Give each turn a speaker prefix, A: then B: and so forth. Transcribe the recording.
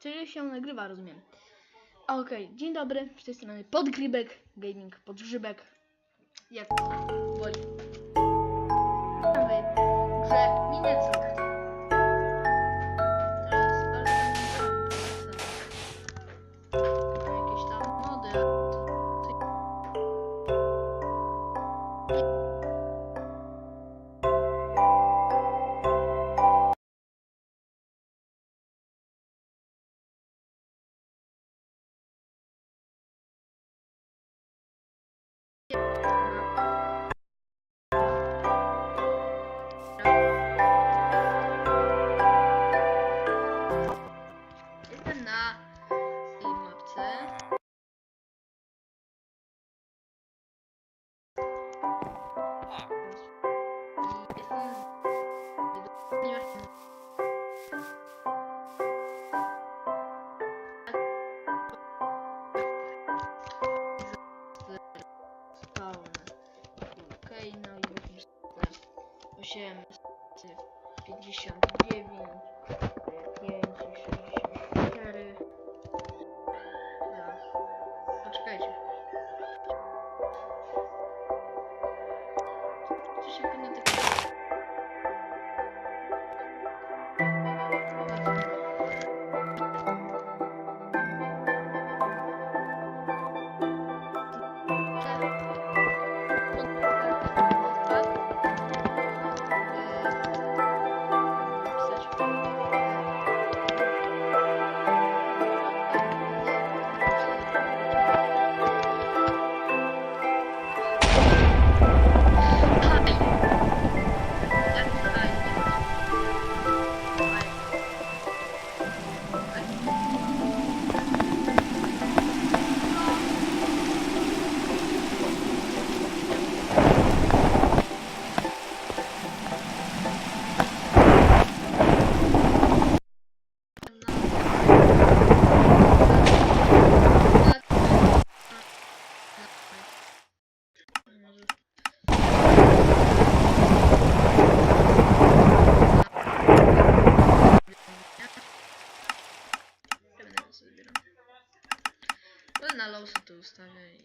A: Czyli się nagrywa, rozumiem. Okej, dzień dobry, z tej strony Podgrzybek Gaming, Podgrzybek, jak woli. Grze Minecraft. Spawn. Okej, no i jakimś 8, 59, 5 No na low tu ustawię.